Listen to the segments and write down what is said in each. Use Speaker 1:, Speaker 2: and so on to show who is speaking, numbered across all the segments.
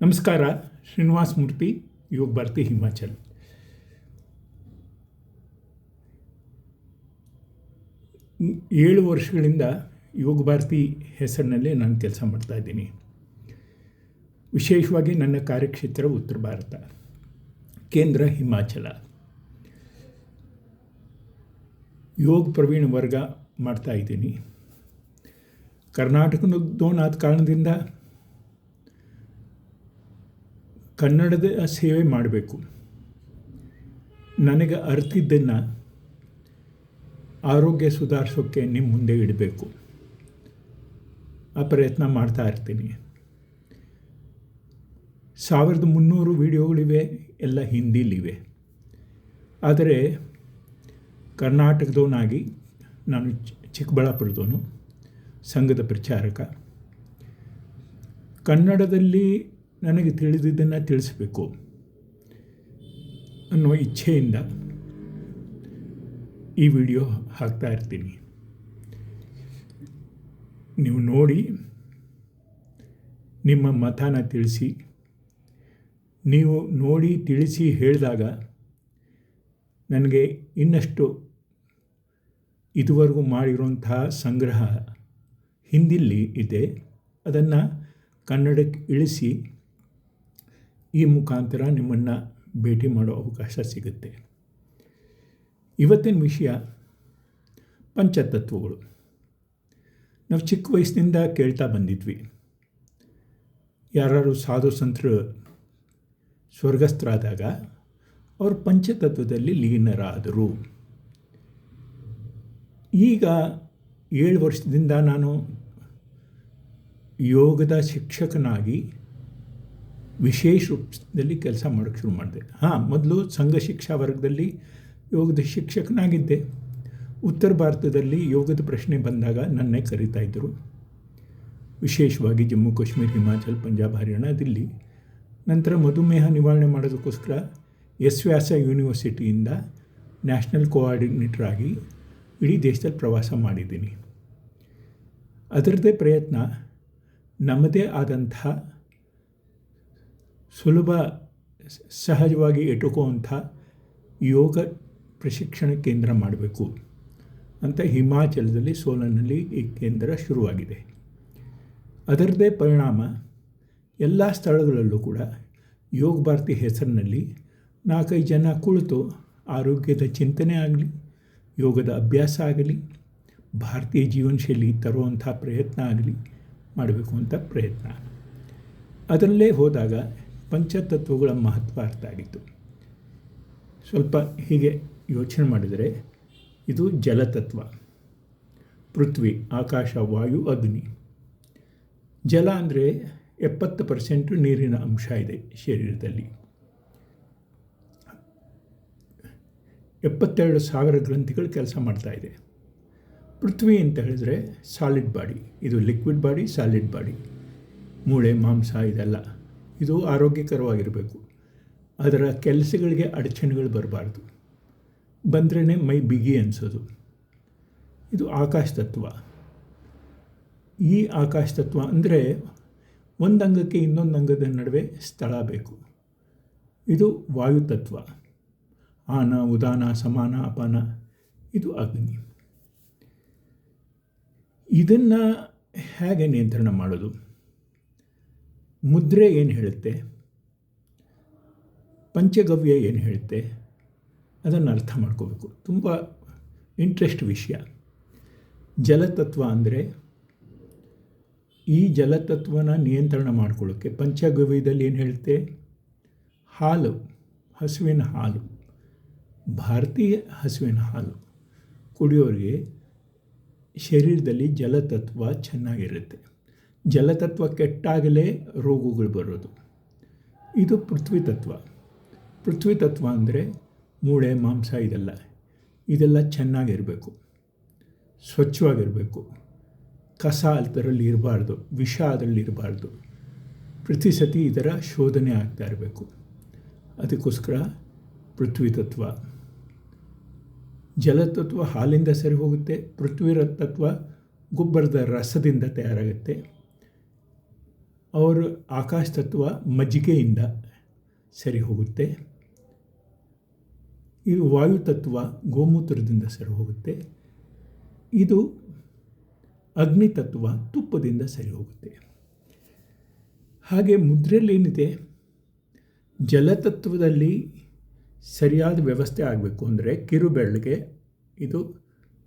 Speaker 1: ನಮಸ್ಕಾರ, ಶ್ರೀನಿವಾಸ್ ಮೂರ್ತಿ ಯೋಗ ಭಾರತಿ ಹಿಮಾಚಲ್. ಏಳು ವರ್ಷಗಳಿಂದ ಯೋಗ ಭಾರತಿ ಹೆಸರಿನಲ್ಲೇ ನಾನು ಕೆಲಸ ಮಾಡ್ತಾ ಇದ್ದೀನಿ. ವಿಶೇಷವಾಗಿ ನನ್ನ ಕಾರ್ಯಕ್ಷೇತ್ರ ಉತ್ತರ ಭಾರತ, ಕೇಂದ್ರ ಹಿಮಾಚಲ. ಯೋಗ ಪ್ರವೀಣ ವರ್ಗ ಮಾಡ್ತಾ ಇದ್ದೀನಿ. ಕರ್ನಾಟಕದೋನಾದ ಕಾರಣದಿಂದ ಕನ್ನಡದ ಸೇವೆ ಮಾಡಬೇಕು. ನನಗೆ ಅರ್ತಿದ್ದನ್ನು ಆರೋಗ್ಯ ಸುಧಾರಿಸೋಕ್ಕೆ ನಿಮ್ಮ ಮುಂದೆ ಇಡಬೇಕು. ಆ ಪ್ರಯತ್ನ ಮಾಡ್ತಾ ಇರ್ತೀನಿ. ಸಾವಿರದ ಮುನ್ನೂರು ವಿಡಿಯೋಗಳಿವೆ, ಎಲ್ಲ ಹಿಂದಿಲಿವೆ. ಆದರೆ ಕರ್ನಾಟಕದವನಾಗಿ ನಾನು ಚಿಕ್ಕಬಳ್ಳಾಪುರದವನು, ಸಂಘದ ಪ್ರಚಾರಕ. ಕನ್ನಡದಲ್ಲಿ ನನಗೆ ತಿಳಿದಿದ್ದನ್ನು ತಿಳಿಸಬೇಕು ಅನ್ನೋ ಇಚ್ಛೆಯಿಂದ ಈ ವಿಡಿಯೋ ಹಾಕ್ತಾ ಇರ್ತೀನಿ. ನೀವು ನೋಡಿ, ನಿಮ್ಮ ಮತನ ತಿಳಿಸಿ. ನೀವು ನೋಡಿ, ತಿಳಿಸಿ ಹೇಳಿದಾಗ ನನಗೆ ಇನ್ನಷ್ಟು ಇದುವರೆಗೂ ಮಾಡಿರುವಂತಹ ಸಂಗ್ರಹ ಹಿಂದಿಲ್ಲಿ ಇದೆ. ಅದನ್ನು ಕನ್ನಡಕ್ಕೆ ಇಳಿಸಿ ಈ ಮುಖಾಂತರ ನಿಮ್ಮನ್ನು ಭೇಟಿ ಮಾಡೋ ಅವಕಾಶ ಸಿಗುತ್ತೆ. ಇವತ್ತಿನ ವಿಷಯ ಪಂಚತತ್ವಗಳು. ನಾವು ಚಿಕ್ಕ ವಯಸ್ಸಿನಿಂದ ಕೇಳ್ತಾ ಬಂದಿದ್ವಿ. ಯಾರು ಸಾಧು ಸಂತರು ಸ್ವರ್ಗಸ್ಥರಾದಾಗ ಅವರು ಪಂಚತತ್ವದಲ್ಲಿ ಲೀನರಾದರು. ಈಗ ಏಳು ವರ್ಷದಿಂದ ನಾನು ಯೋಗದ ಶಿಕ್ಷಕನಾಗಿ ವಿಶೇಷ ರೂಪದಲ್ಲಿ ಕೆಲಸ ಮಾಡೋಕ್ಕೆ ಶುರು ಮಾಡಿದೆ. ಹಾಂ, ಮೊದಲು ಸಂಘ ಶಿಕ್ಷಾ ವರ್ಗದಲ್ಲಿ ಯೋಗದ ಶಿಕ್ಷಕನಾಗಿದ್ದೆ. ಉತ್ತರ ಭಾರತದಲ್ಲಿ ಯೋಗದ ಪ್ರಶ್ನೆ ಬಂದಾಗ ನನ್ನೇ ಕರೀತಾ ಇದ್ದರು ವಿಶೇಷವಾಗಿ ಜಮ್ಮು, ಕಾಶ್ಮೀರ, ಹಿಮಾಚಲ್, ಪಂಜಾಬ್, ಹರಿಯಾಣ, ದಿಲ್ಲಿ. ನಂತರ ಮಧುಮೇಹ ನಿವಾರಣೆ ಮಾಡೋದಕ್ಕೋಸ್ಕರ ಎಸ್ ವ್ಯಾಸ ಯೂನಿವರ್ಸಿಟಿಯಿಂದ ನ್ಯಾಷನಲ್ ಕೋಆರ್ಡಿನೇಟರ್ ಆಗಿ ಇಡೀ ದೇಶದಲ್ಲಿ ಪ್ರವಾಸ ಮಾಡಿದ್ದೀನಿ. ಅದರದ್ದೇ ಪ್ರಯತ್ನ ನಮ್ಮದೇ ಆದಂಥ ಸುಲಭ ಸಹಜವಾಗಿ ಎಟುಕುವಂಥ ಯೋಗ ಪ್ರಶಿಕ್ಷಣ ಕೇಂದ್ರ ಮಾಡಬೇಕು ಅಂತ ಹಿಮಾಚಲದಲ್ಲಿ ಸೋಲನಲ್ಲಿ ಈ ಕೇಂದ್ರ ಶುರುವಾಗಿದೆ. ಅದರದೇ ಪರಿಣಾಮ ಎಲ್ಲ ಸ್ಥಳಗಳಲ್ಲೂ ಕೂಡ ಯೋಗ ಭಾರತಿ ಹೆಸರಿನಲ್ಲಿ ನಾಲ್ಕೈದು ಜನ ಕುಳಿತು ಆರೋಗ್ಯದ ಚಿಂತನೆ ಆಗಲಿ, ಯೋಗದ ಅಭ್ಯಾಸ ಆಗಲಿ, ಭಾರತೀಯ ಜೀವನ ಶೈಲಿ ತರುವಂಥ ಪ್ರಯತ್ನ ಆಗಲಿ ಮಾಡಬೇಕು ಅಂತ ಪ್ರಯತ್ನ. ಅದರಲ್ಲೇ ಹೋದಾಗ ಪಂಚತತ್ವಗಳ ಮಹತ್ವ ಅರ್ಥ ಆಗಿತ್ತು. ಸ್ವಲ್ಪ ಹೀಗೆ ಯೋಚನೆ ಮಾಡಿದರೆ ಇದು ಜಲತತ್ವ. ಪೃಥ್ವಿ, ಆಕಾಶ, ವಾಯು, ಅಗ್ನಿ. ಜಲ ಅಂದರೆ ಎಪ್ಪತ್ತು ಪರ್ಸೆಂಟು ನೀರಿನ ಅಂಶ ಇದೆ ಶರೀರದಲ್ಲಿ. ಎಪ್ಪತ್ತೆರಡು ಸಾವಿರ ಗ್ರಂಥಿಗಳು ಕೆಲಸ ಮಾಡ್ತಾ ಇದೆ. ಪೃಥ್ವಿ ಅಂತ ಹೇಳಿದ್ರೆ ಸಾಲಿಡ್ ಬಾಡಿ ಇದು ಲಿಕ್ವಿಡ್ ಬಾಡಿ ಸಾಲಿಡ್ ಬಾಡಿ ಮೂಳೆ, ಮಾಂಸ ಇದೆಲ್ಲ. ಇದು ಆರೋಗ್ಯಕರವಾಗಿರಬೇಕು. ಅದರ ಕೆಲಸಗಳಿಗೆ ಅಡಚಣೆಗಳು ಬರಬಾರ್ದು. ಬಂದ್ರೇ ಮೈ ಬಿಗಿ ಅನಿಸೋದು. ಇದು ಆಕಾಶ ತತ್ವ. ಈ ಆಕಾಶ ತತ್ವ ಅಂದರೆ ಒಂದು ಅಂಗಕ್ಕೆ ಇನ್ನೊಂದು ಅಂಗದ ನಡುವೆ ಸ್ಥಳ ಬೇಕು. ಇದು ವಾಯುತತ್ವ ಆನ, ಉದಾನ, ಸಮಾನ, ಅಪಾನ, ಇದು ಅಗ್ನಿ. ಇದನ್ನು ಹೇಗೆ ನಿಯಂತ್ರಣ ಮಾಡೋದು? ಮುದ್ರೆ ಏನು ಹೇಳುತ್ತೆ? ಪಂಚಗವ್ಯ ಏನು ಹೇಳುತ್ತೆ? ಅದನ್ನು ಅರ್ಥ ಮಾಡ್ಕೋಬೇಕು. ತುಂಬ ಇಂಟ್ರೆಸ್ಟ್ ವಿಷಯ. ಜಲತತ್ವ ಅಂದರೆ ಈ ಜಲತತ್ವನ ನಿಯಂತ್ರಣ ಮಾಡ್ಕೊಳ್ಳೋಕ್ಕೆ ಪಂಚಗವ್ಯದಲ್ಲಿ ಏನು ಹೇಳುತ್ತೆ? ಹಾಲು, ಹಸುವಿನ ಹಾಲು. ಭಾರತೀಯ ಹಸುವಿನ ಹಾಲು. ಕುಡಿಯೋರಿಗೆ ಶರೀರದಲ್ಲಿ ಜಲತತ್ವ ಚೆನ್ನಾಗಿರುತ್ತೆ. ಜಲತತ್ವ ಕೆಟ್ಟಾಗಲೇ ರೋಗಗಳು ಬರೋದು. ಇದು ಪೃಥ್ವಿ ತತ್ವ. ಪೃಥ್ವಿ ತತ್ವ ಅಂದರೆ ಮೂಳೆ, ಮಾಂಸ ಇದೆಲ್ಲ. ಇದೆಲ್ಲ ಚೆನ್ನಾಗಿರಬೇಕು. ಸ್ವಚ್ಛವಾಗಿರಬೇಕು. ಕಸ ಅದರಲ್ಲಿ ಇರಬಾರ್ದು, ವಿಷ ಅದರಲ್ಲಿ ಇರಬಾರ್ದು. ಪ್ರತಿ ಸತಿ ಇದರ ಶೋಧನೆ ಆಗ್ತಾ ಇರಬೇಕು. ಅದಕ್ಕೋಸ್ಕರ ಪೃಥ್ವಿ ತತ್ವ. ಜಲತತ್ವ ಹಾಲಿಂದ ಸರಿ ಹೋಗುತ್ತೆ ಪೃಥ್ವಿ ತತ್ವ ಗೊಬ್ಬರದ ರಸದಿಂದ ತಯಾರಾಗುತ್ತೆ. ಅವರು ಆಕಾಶ ತತ್ವ ಮಜ್ಜಿಗೆಯಿಂದ ಸರಿ ಹೋಗುತ್ತೆ. ಇದು ವಾಯು ತತ್ವ ಗೋಮೂತ್ರದಿಂದ ಸರಿ ಹೋಗುತ್ತೆ. ಇದು ಅಗ್ನಿ ತತ್ವ ತುಪ್ಪದಿಂದ ಸರಿ ಹೋಗುತ್ತೆ. ಹಾಗೆ ಮುದ್ರೆಯಲ್ಲಿ ಏನಿದೆ? ಜಲತತ್ವದಲ್ಲಿ ಸರಿಯಾದ ವ್ಯವಸ್ಥೆ ಆಗಬೇಕು ಅಂದರೆ ಕಿರುಬೆರಳಿಗೆ ಇದು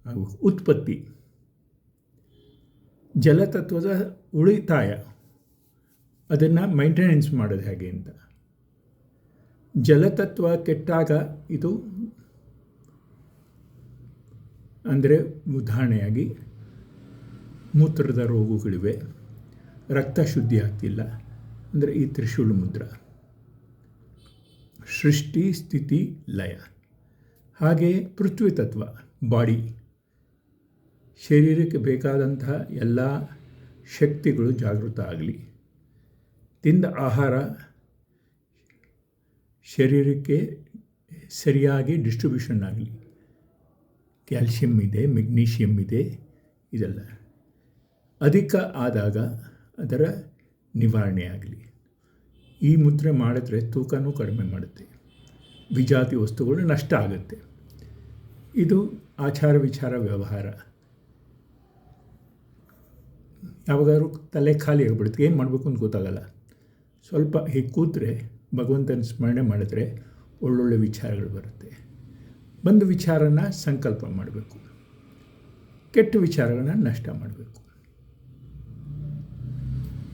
Speaker 1: ಆಗಬೇಕು ಉತ್ಪತ್ತಿ ಜಲತತ್ವದ ಉಳಿತಾಯ. ಅದನ್ನು ಮೈಂಟೆನೆನ್ಸ್ ಮಾಡೋದು ಹೇಗೆ ಅಂತ. ಜಲತತ್ವ ಕೆಟ್ಟಾಗ ಇದು ಅಂದರೆ ಉದಾಹರಣೆಯಾಗಿ ಮೂತ್ರದ ರೋಗಗಳಿವೆ, ರಕ್ತ ಶುದ್ಧಿ ಆಗ್ತಿಲ್ಲ, ಅಂದರೆ ಈ ತ್ರಿಶೂಲ ಮುದ್ರ. ಸೃಷ್ಟಿ, ಸ್ಥಿತಿ, ಲಯ. ಹಾಗೆ ಪೃಥ್ವಿ ತತ್ವ, ಬಾಡಿ. ಶರೀರಕ್ಕೆ ಬೇಕಾದಂತಹ ಎಲ್ಲ ಶಕ್ತಿಗಳು ಜಾಗೃತ ಆಗಲಿ. ತಿಂದ ಆಹಾರ ಶರೀರಕ್ಕೆ ಸರಿಯಾಗಿ ಡಿಸ್ಟ್ರಿಬ್ಯೂಷನ್ ಆಗಲಿ. ಕ್ಯಾಲ್ಶಿಯಂ ಇದೆ ಮೆಗ್ನೀಷಿಯಮ್ ಇದೆ, ಇದೆಲ್ಲ. ಅಧಿಕ ಆದಾಗ ಅದರ ನಿವಾರಣೆ ಆಗಲಿ. ಈ ಮುದ್ರೆ ಮಾಡಿದ್ರೆ ತೂಕನೂ ಕಡಿಮೆ ಮಾಡುತ್ತೆ. ವಿಜಾತಿ ವಸ್ತುಗಳು ನಷ್ಟ ಆಗುತ್ತೆ. ಇದು ಆಚಾರ ವಿಚಾರ ವ್ಯವಹಾರ. ಯಾವಾಗಾದ್ರೂ ತಲೆ ಖಾಲಿ ಆಗಿಬಿಡುತ್ತೆ. ಏನು ಮಾಡಬೇಕು ಅಂತ ಗೊತ್ತಾಗಲ್ಲ. ಸ್ವಲ್ಪ ಹೀಗೆ ಕೂತ್ರೆ ಭಗವಂತನ ಸ್ಮರಣೆ ಮಾಡಿದ್ರೆ ಒಳ್ಳೊಳ್ಳೆ ವಿಚಾರಗಳು ಬರುತ್ತೆ. ಬಂದು ವಿಚಾರನ ಸಂಕಲ್ಪ ಮಾಡಬೇಕು. ಕೆಟ್ಟ ವಿಚಾರಗಳನ್ನ ನಷ್ಟ ಮಾಡಬೇಕು.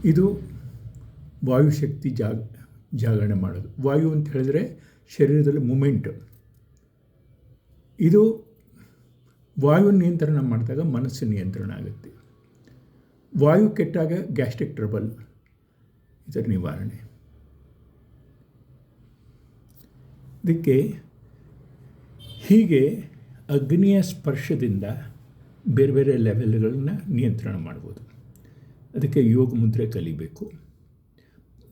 Speaker 1: ಇದು ವಾಯುಶಕ್ತಿ ಜಾಗ, ಜಾಗರಣೆ ಮಾಡೋದು. ವಾಯು ಅಂತ ಹೇಳಿದ್ರೆ ಶರೀರದಲ್ಲಿ ಮೂಮೆಂಟ್. ಇದು ವಾಯು ನಿಯಂತ್ರಣ ಮಾಡಿದಾಗ ಮನಸ್ಸು ನಿಯಂತ್ರಣ ಆಗುತ್ತೆ. ವಾಯು ಕೆಟ್ಟಾಗ ಗ್ಯಾಸ್ಟ್ರಿಕ್ ಟ್ರಬಲ್. ಇದರ ನಿವಾರಣೆ. ಇದಕ್ಕೆ ಹೀಗೆ ಅಗ್ನಿಯ ಸ್ಪರ್ಶದಿಂದ ಬೇರೆ ಬೇರೆ ಲೆವೆಲ್ಗಳನ್ನ ನಿಯಂತ್ರಣ ಮಾಡ್ಬೋದು. ಅದಕ್ಕೆ ಯೋಗ ಮುದ್ರೆ ಕಲಿಬೇಕು.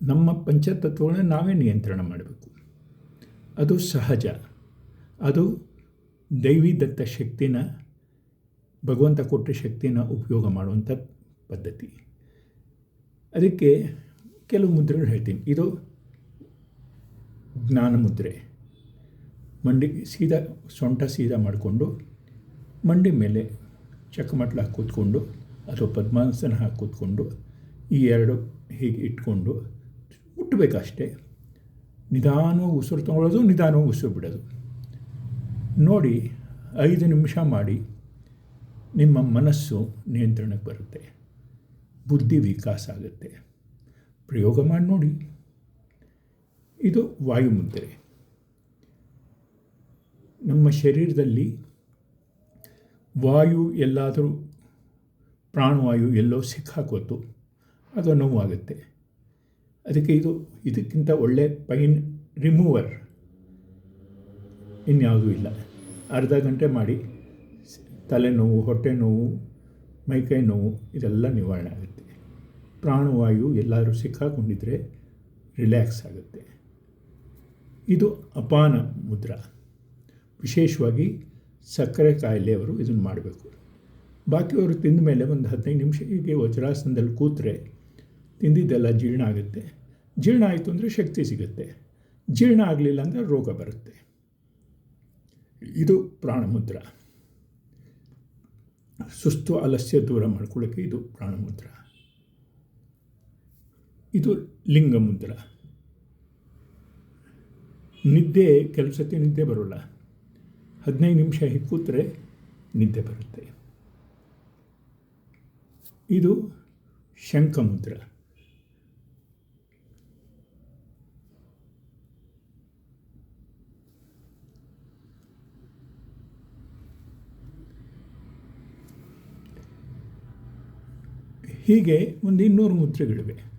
Speaker 1: ನಮ್ಮ ಪಂಚತತ್ವಗಳನ್ನ ನಾವೇ ನಿಯಂತ್ರಣ ಮಾಡಬೇಕು. ಅದು ಸಹಜ. ಅದು ದೈವಿದತ್ತ ಶಕ್ತಿನ, ಭಗವಂತ ಕೊಟ್ಟ ಶಕ್ತಿನ ಉಪಯೋಗ ಮಾಡುವಂಥ ಪದ್ಧತಿ. ಅದಕ್ಕೆ ಕೆಲವು ಮುದ್ರೆಗಳು ಹೇಳ್ತೀನಿ. ಇದು ಜ್ಞಾನ ಮುದ್ರೆ. ಮಂಡಿ ಸೀದಾ ಸೊಂಟ ಸೀದಾ ಮಾಡಿಕೊಂಡು ಮಂಡಿ ಮೇಲೆ ಚಕ್ಕಮಟ್ಲ ಹಾಕಿ ಕೂತ್ಕೊಂಡು ಅಥವಾ ಪದ್ಮಾಸನ ಹಾಕಿ ಕೂತ್ಕೊಂಡು ಈ ಎರಡು ಹೀಗೆ ಇಟ್ಕೊಂಡು ಮುಟ್ಟಬೇಕಷ್ಟೇ ನಿಧಾನವಾಗಿ ಉಸಿರು ತೊಗೊಳ್ಳೋದು ನಿಧಾನವಾಗಿ ಉಸಿರು ಬಿಡೋದು. ನೋಡಿ, ಐದು ನಿಮಿಷ ಮಾಡಿ ನಿಮ್ಮ ಮನಸ್ಸು ನಿಯಂತ್ರಣಕ್ಕೆ ಬರುತ್ತೆ. ಬುದ್ಧಿ ವಿಕಾಸ ಆಗುತ್ತೆ. ಪ್ರಯೋಗ ಮಾಡಿ ನೋಡಿ. ಇದು ವಾಯುಮುದ್ರೆ ನಮ್ಮ ಶರೀರದಲ್ಲಿ ವಾಯು ಎಲ್ಲಾದರೂ ಪ್ರಾಣವಾಯು ಎಲ್ಲೋ ಸಿಕ್ಕಾಕೋತು ಅದು ನೋವಾಗುತ್ತೆ ಅದಕ್ಕೆ ಇದು ಇದಕ್ಕಿಂತ ಒಳ್ಳೆ ಪೈನ್ ರಿಮೂವರ್ ಇನ್ಯಾವುದೂ ಇಲ್ಲ. ಅರ್ಧ ಗಂಟೆ ಮಾಡಿ ತಲೆನೋವು ಹೊಟ್ಟೆ ನೋವು ಮೈಕೈ ನೋವು ಇದೆಲ್ಲ ನಿವಾರಣೆ ಆಗುತ್ತೆ. ಪ್ರಾಣವಾಯು ಎಲ್ಲಾದರೂ ಸಿಕ್ಕಾಕೊಂಡಿದ್ರೆ ರಿಲ್ಯಾಕ್ಸ್ ಆಗುತ್ತೆ. ಇದು ಅಪಾನ ಮುದ್ರ. ವಿಶೇಷವಾಗಿ ಸಕ್ಕರೆ ಕಾಯಿಲೆಯವರು ಇದನ್ನು ಮಾಡಬೇಕು. ಬಾಕಿಯವರು ತಿಂದ ಮೇಲೆ ಒಂದು ಹದಿನೈದು ನಿಮಿಷ ಹೀಗೆ ವಜ್ರಾಸನದಲ್ಲಿ ಕೂತ್ರೆ ತಿಂದಿದ್ದೆಲ್ಲ ಜೀರ್ಣ ಆಗುತ್ತೆ. ಜೀರ್ಣ ಆಯಿತು ಅಂದರೆ ಶಕ್ತಿ ಸಿಗುತ್ತೆ. ಜೀರ್ಣ ಆಗಲಿಲ್ಲ ಅಂದರೆ ರೋಗ ಬರುತ್ತೆ. ಇದು ಪ್ರಾಣಮುದ್ರ ಸುಸ್ತು ಅಲಸ್ಯ ದೂರ ಮಾಡ್ಕೊಳ್ಳೋಕ್ಕೆ ಇದು ಪ್ರಾಣಮುದ್ರ ಇದು ಲಿಂಗ ಮುದ್ರ. ನಿದ್ದೆ, ಕೆಲವು ನಿದ್ದೆ ಬರೋಲ್ಲ. ಹದಿನೈದು ನಿಮಿಷ ಹೀಗೆ ಕೂತ್ರೆ ನಿದ್ದೆ ಬರುತ್ತೆ. ಇದು ಶಂಖಮುದ್ರ ಹೀಗೆ ಒಂದು ಇನ್ನೂರು ಮುದ್ರೆಗಳಿವೆ.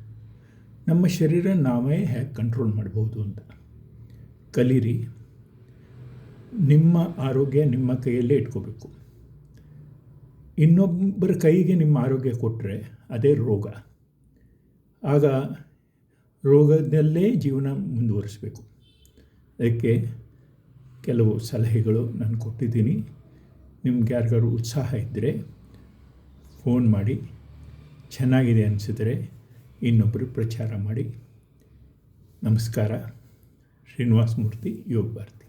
Speaker 1: ನಮ್ಮ ಶರೀರ ನಾವೇ ಹೇಗೆ ಕಂಟ್ರೋಲ್ ಮಾಡ್ಬೋದು ಅಂತ. ಕಲೀರಿ. ನಿಮ್ಮ ಆರೋಗ್ಯ ನಿಮ್ಮ ಕೈಯಲ್ಲೇ ಇಟ್ಕೋಬೇಕು. ಇನ್ನೊಬ್ಬರ ಕೈಗೆ ನಿಮ್ಮ ಆರೋಗ್ಯ ಕೊಟ್ಟರೆ ಅದೇ ರೋಗ. ಆಗ ರೋಗದಲ್ಲೇ ಜೀವನ ಮುಂದುವರಿಸಬೇಕು. ಅದಕ್ಕೆ ಕೆಲವು ಸಲಹೆಗಳು ನಾನು ಕೊಟ್ಟಿದ್ದೀನಿ. ನಿಮ್ಗೆ ಯಾರಿಗಾದ್ರು ಉತ್ಸಾಹ ಇದ್ದರೆ ಫೋನ್ ಮಾಡಿ. ಚೆನ್ನಾಗಿದೆ ಅನಿಸಿದರೆ ಇನ್ನೊಬ್ಬರು ಪ್ರಚಾರ ಮಾಡಿ. ನಮಸ್ಕಾರ. ಶ್ರೀನಿವಾಸ ಮೂರ್ತಿ ಯೋಗ ಭಾರತಿ.